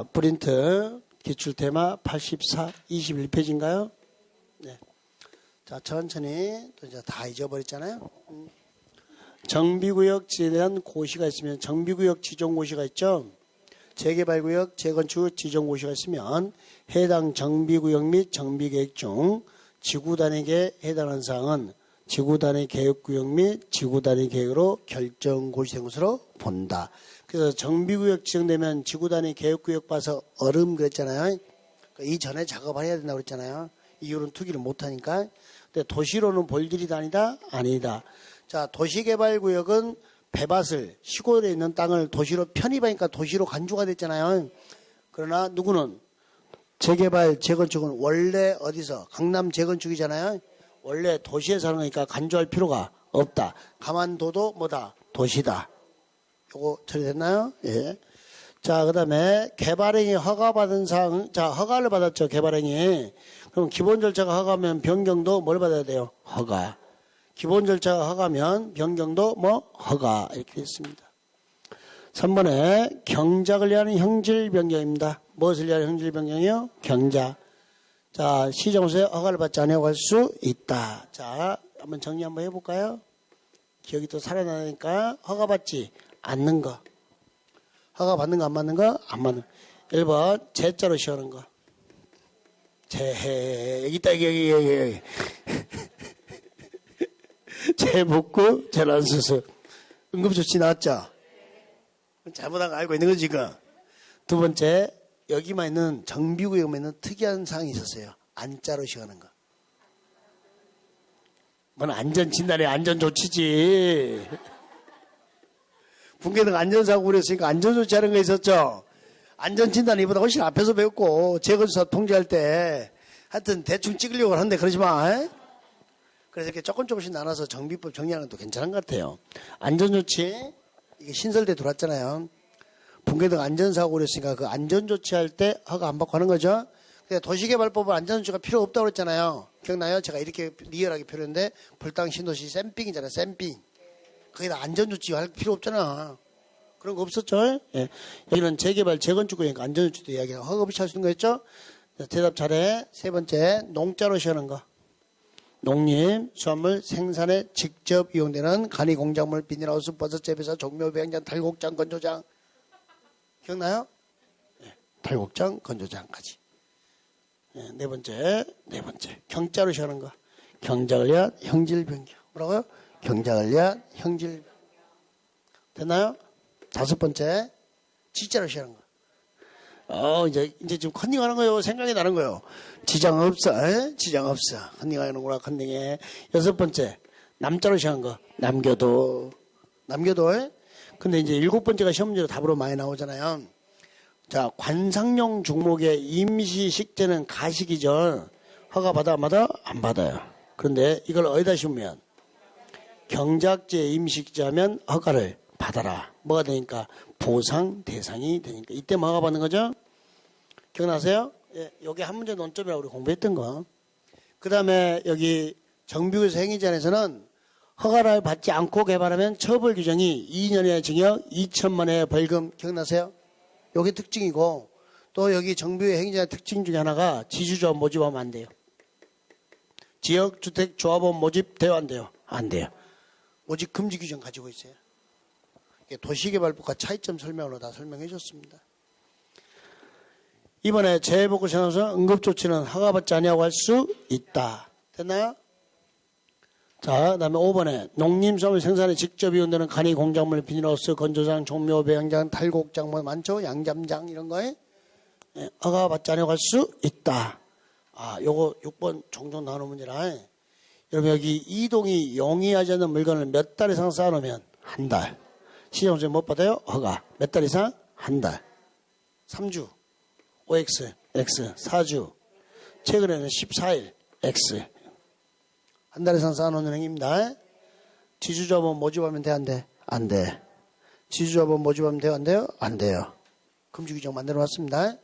자, 프린트 기출 테마 84, 21페이지인가요? 네. 자, 천천히 또 이제 다 잊어버렸잖아요. 음. 정비구역 지대한 고시가 있으면 정비구역 지정고시가 있죠. 재개발구역, 재건축 지정고시가 있으면 해당 정비구역 및 정비계획 중 지구단위계에 해당하는 사항은 지구 단위 계획 구역 및 지구 단위 계획으로 결정 고시된 것으로 본다. 그래서 정비구역 지정되면 지구 단위 계획 구역 봐서 얼음 그랬잖아요. 그 이전에 작업을 해야 된다고 그랬잖아요. 이유는 투기를 못 하니까. 근데 도시로는 볼 일이 아니다? 아니다. 자, 도시개발구역은 배밭을 시골에 있는 땅을 도시로 편입하니까 도시로 간주가 됐잖아요. 그러나 누구는 재개발, 재건축은 원래 어디서 강남 재건축이잖아요. 원래 도시에 사는 거니까 간주할 필요가 없다. 가만둬도 뭐다? 도시다. 요거 처리됐나요? 예. 자, 그 다음에 개발행위 허가받은 사항, 자, 허가를 받았죠, 개발행위. 그럼 기본 절차가 허가면 변경도 뭘 받아야 돼요? 허가. 기본 절차가 허가면 변경도 뭐? 허가. 이렇게 되어 있습니다. 3번에 경작을 위한 형질 변경입니다. 무엇을 위한 형질 변경이요? 경작. 자, 시정소에 허가를 받지 않냐고 할 수 있다. 자, 한번 정리 한번 해볼까요? 기억이 또 살아나니까 허가받지 않는 거. 허가 받는 거 안 받는 거? 안 받는 거. 1번, 제자로 시하는 거. 제, 여기 있다, 여기, 여기, 여기. 제복구, 재난수술. 응급조치 나왔죠? 잘못한 거 알고 있는 거지, 지금. 두 번째, 여기만 있는 정비구역만 있는 특이한 사항이 있었어요. 안자로 시하는 거. 뭔 안전 진단에 안전 조치지. 붕괴등 안전사고 그랬으니까 안전조치 하는 거 있었죠. 안전진단 이보다 훨씬 앞에서 배웠고 재건사 통제할 때 하여튼 대충 찍으려고 하는데 그러지 마. 에? 그래서 이렇게 조금 조금씩 나눠서 정비법 정리하는 것도 괜찮은 것 같아요. 안전조치 이게 신설돼 들어왔잖아요. 붕괴등 안전사고 그랬으니까 그 안전조치할 때 허가 안 받고 하는 거죠. 근데 도시개발법은 안전조치가 필요 없다고 그랬잖아요. 기억나요? 제가 이렇게 리얼하게 표현했는데 불당 신도시 샘핑이잖아요. 샘핑. 거기다 안전조치 할 필요 없잖아. 그런 거 없었죠? 예. 여기는 재개발, 재건축이니까 안전조치도 이야기하고 허가 없이 할 수 있는 거였죠? 자, 대답 잘해. 세 번째, 농자로 시하는 거. 농림, 수산물 생산에 직접 이용되는 간이 공작물, 비닐하우스, 버섯 재배사, 종묘, 배양장, 달곡장, 건조장. 기억나요? 예, 달곡장, 건조장까지. 예, 네 번째, 네 번째. 경자로 시하는 거. 경작을 위한 형질 변경. 뭐라고요? 경작을 위한 형질. 됐나요? 다섯 번째. 지자로 시하는 거. 어, 이제, 이제 지금 컨닝하는 거요. 생각이 나는 거요. 지장 없어. 에? 지장 없어. 컨닝하는구나, 컨닝해. 여섯 번째. 남자로 시하는 거. 남겨도. 남겨도, 에? 근데 이제 일곱 번째가 시험 문제로 답으로 많이 나오잖아요. 자, 관상용 중목의 임시 식재는 가식이죠. 허가 받아, 안 받아? 안 받아요. 그런데 이걸 어디다 심으면? 경작제 임식자면 허가를 받아라. 뭐가 되니까? 보상 대상이 되니까. 이때 뭐 허가 받는 거죠? 기억나세요? 예, 요게 한 문제 논점이라고 우리 공부했던 거. 그 다음에 여기 정비구에서 행위자에서는 허가를 받지 않고 개발하면 처벌 규정이 2년의 징역 2천만 원의 벌금 기억나세요? 요게 특징이고 또 여기 정비의 행위자의 특징 중에 하나가 지주조합 모집하면 안 돼요. 지역주택조합원 모집 돼요 안 돼요? 안 돼요. 모집 금지 규정 가지고 있어요. 도시개발법과 차이점 설명으로 다 설명해 줬습니다. 이번에 재해복구 생각서 응급조치는 허가받지 아니하고 할 수 있다. 됐나요? 자, 그 다음에 5번에 농림수산물 생산에 직접 이용되는 간이 공작물, 비닐하우스, 건조장, 종묘, 배양장, 탈곡장 뭐 많죠? 양잠장 이런 거에 예, 허가받지 않고 할수 있다. 아, 요거 6번 종종 나오는 문제라. 여러분 여기 이동이 용이하지 않는 물건을 몇 달 이상 쌓아놓으면 한 달. 시정세 못 받아요? 허가. 몇 달 이상? 한 달. 3주. OX, X. 4주. 최근에는 14일. X. 한 달 이상 쌓아놓는 행위입니다. 지주조합원 모집하면 돼, 안 돼? 안 돼. 지주조합원 모집하면 돼요, 안 돼요? 안 돼요. 금지 규정 만들어 놨습니다.